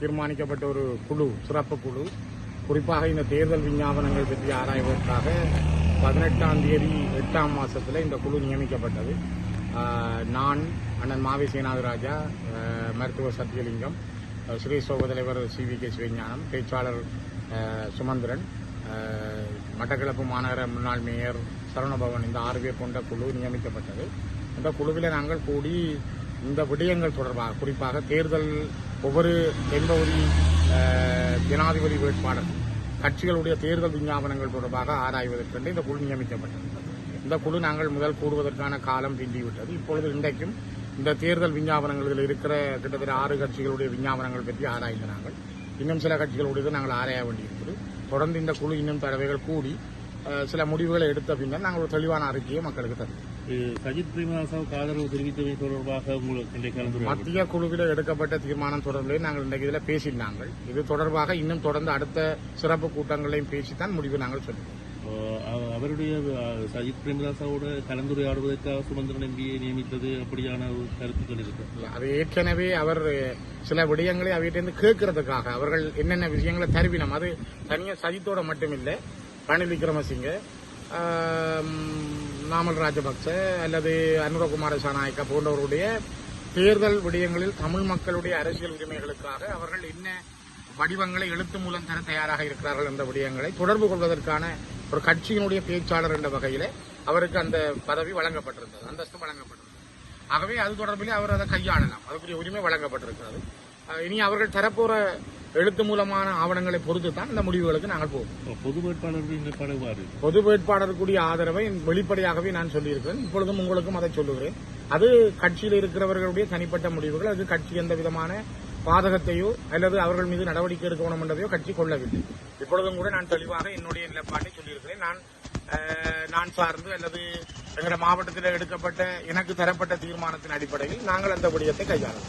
தீர்மானிக்கப்பட்ட ஒரு குழு சிறப்பு குழு. குறிப்பாக இந்த தேர்தல் விஞ்ஞாபனங்கள் பற்றி ஆராய்வதற்காக பதினெட்டாம் தேதி எட்டாம் மாசத்துல இந்த குழு நியமிக்கப்பட்டது. நான் அண்ணன் மாவி சேனாதிராஜா மருத்துவர் சத்தியலிங்கம் ஸ்ரீ சோக தலைவர் சி வி கே சிவஞானம் பேச்சாளர் சுமந்திரன் மட்டக்களப்பு மாநகர முன்னாள் மேயர் சரவணபவன் இந்த ஆறு பேர் கொண்ட குழு நியமிக்கப்பட்டது. இந்த குழுவில் நாங்கள் கூடி இந்த விடயங்கள் தொடர்பாக குறிப்பாக தேர்தல் ஒவ்வொரு தென்பகுதி ஜனாதிபதி வேட்பாளர் கட்சிகளுடைய தேர்தல் விஞ்ஞாபனங்கள் தொடர்பாக ஆராய்வதற்கென்று இந்த குழு நியமிக்கப்பட்டது. இந்த குழு நாங்கள் முதல் கூடுவதற்கான காலம் பிந்திவிட்டது இப்பொழுது இன்றைக்கும் இந்த தேர்தல் விஞ்ஞாபனங்களில் இருக்கிற கிட்டத்தட்ட ஆறு கட்சிகளுடைய விஞ்ஞாபனங்கள் பற்றி ஆராய்ந்த நாங்கள் இன்னும் சில கட்சிகளுடைய நாங்கள் ஆராய வேண்டியிருக்கிறது. தொடர்ந்து இந்த குழு இன்னும் தடவைகள் கூடி சில முடிவுகளை எடுத்த பின்னர் நாங்கள் ஒரு தெளிவான அறிக்கையை மக்களுக்கு தருவோம். சஜித் பிரேமதாசாவுக்கு ஆதரவு தெரிவித்தவை தொடர்பாக உங்களுக்கு மத்திய குழுவில் எடுக்கப்பட்ட தீர்மானம் தொடர்பிலே நாங்கள் இன்றைக்கு இதில் பேசினாங்கள் இது தொடர்பாக இன்னும் தொடர்ந்து அடுத்த சிறப்பு கூட்டங்களையும் பேசித்தான் முடிவு நாங்கள் சொல்லுவோம் அவருடைய சஜித் பிரேமதாசாவோட கலந்துரையாடுவதற்காக சுமந்திரன் எம்பியை நியமித்தது அப்படியான ஒரு கருத்துக்கள் இருக்கு அது ஏற்கனவே அவர் சில விடயங்களை அவையிட்டிருந்து கேட்கறதுக்காக அவர்கள் என்னென்ன விஷயங்களை தருவினம். அது தனியாக சஜித்தோட மட்டுமில்லை. ரணில் விக்ரமசிங்க நாமல் ராஜபக்ச அல்லது அனுரகுமார சாநாயக்கா போன்றவருடைய தேர்தல் விடயங்களில் தமிழ் மக்களுடைய அரசியல் உரிமைகளுக்காக அவர்கள் என்ன வடிவங்களை எழுத்து மூலம் தர தயாராக இருக்கிறார்கள் என்ற விடயங்களை தொடர்பு கொள்வதற்கான ஒரு கட்சியினுடைய பேச்சாளர் என்ற வகையிலே அவருக்கு அந்த பதவி வழங்கப்பட்டிருந்தது அந்தஸ்து வழங்கப்பட்டிருந்தது. ஆகவே அது தொடர்பிலே அவர் அதை கையாளலாம். அதுக்குரிய உரிமை வழங்கப்பட்டிருக்கிறது. இனி அவர்கள் தரப்போற எழுத்து மூலமான ஆவணங்களை பொறுத்து தான் இந்த முடிவுகளுக்கு நாங்கள் போவோம். பொது வேட்பாளர்கள் பொது வேட்பாளருக்குரிய ஆதரவை வெளிப்படையாகவே நான் சொல்லியிருக்கிறேன். இப்பொழுதும் உங்களுக்கும் அதை சொல்லுகிறேன். அது கட்சியில் இருக்கிறவர்களுடைய தனிப்பட்ட முடிவுகள் அது கட்சி எந்த விதமான பாதகத்தையோ அல்லது அவர்கள் மீது நடவடிக்கை எடுக்கணும் என்றதையோ கட்சி கொள்ளவில்லை. இப்பொழுதும் கூட நான் தெளிவாக என்னுடைய நிலைப்பாட்டை சொல்லியிருக்கிறேன். நான் நான் சார்ந்து அல்லது எங்களுடைய மாவட்டத்தில் எடுக்கப்பட்ட எனக்கு தரப்பட்ட தீர்மானத்தின் அடிப்படையில் நாங்கள் அந்த விடயத்தை கையாளுவோம்